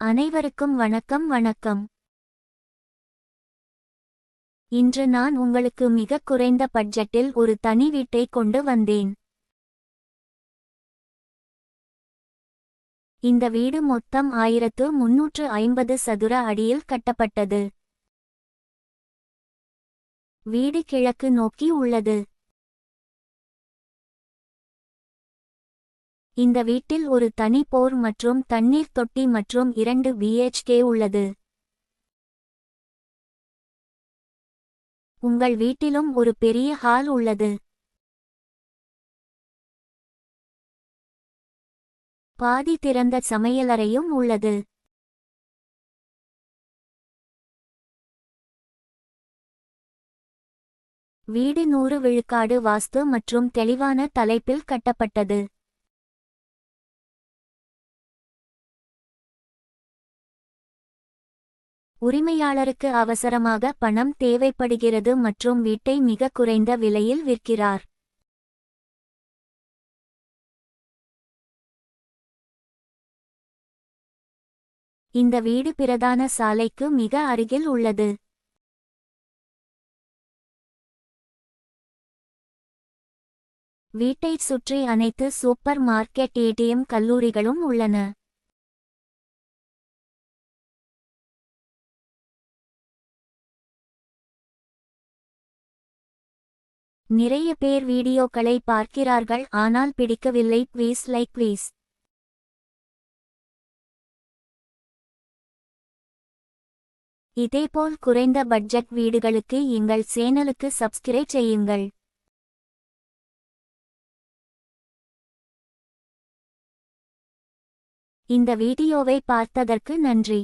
அனைவருக்கும் வணக்கம் வணக்கம். இன்று நான் உங்களுக்கு மிக குறைந்த பட்ஜெட்டில் ஒரு தனி வீட்டை கொண்டு வந்தேன். இந்த வீடு மொத்தம் ஆயிரத்து முன்னூற்று ஐம்பது சதுர அடியில் கட்டப்பட்டது. வீடு கிழக்கு நோக்கி உள்ளது. இந்த வீட்டில் ஒரு தனி போர் மற்றும் தண்ணீர் தொட்டி மற்றும் இரண்டு பிஹெச்கே உள்ளது. உங்கள் வீட்டிலும் ஒரு பெரிய ஹால் உள்ளது. பாதி திறந்த சமையலறையும் உள்ளது. வீடு நூறு விழுக்காடு வாஸ்து மற்றும் தெளிவான தலைப்பில் கட்டப்பட்டது. உரிமையாளருக்கு அவசரமாக பணம் தேவைப்படுகிறது மற்றும் வீட்டை மிக குறைந்த விலையில் விற்கிறார். இந்த வீடு பிரதான சாலைக்கு மிக அருகில் உள்ளது. வீட்டைச் சுற்றி அனைத்து சூப்பர் மார்க்கெட் ஏடிஎம் கல்லூரிகளும் உள்ளன. நிறைய பேர் வீடியோக்களை பார்க்கிறார்கள் ஆனால் பிடிக்கவில்லை. ப்ளீஸ் லைக் ப்ளீஸ் இதேபோல் குறைந்த பட்ஜெட் வீடுகளுக்கு எங்கள் சேனலுக்கு சப்ஸ்கிரைப் செய்யுங்கள். இந்த வீடியோவை பார்த்ததற்கு நன்றி.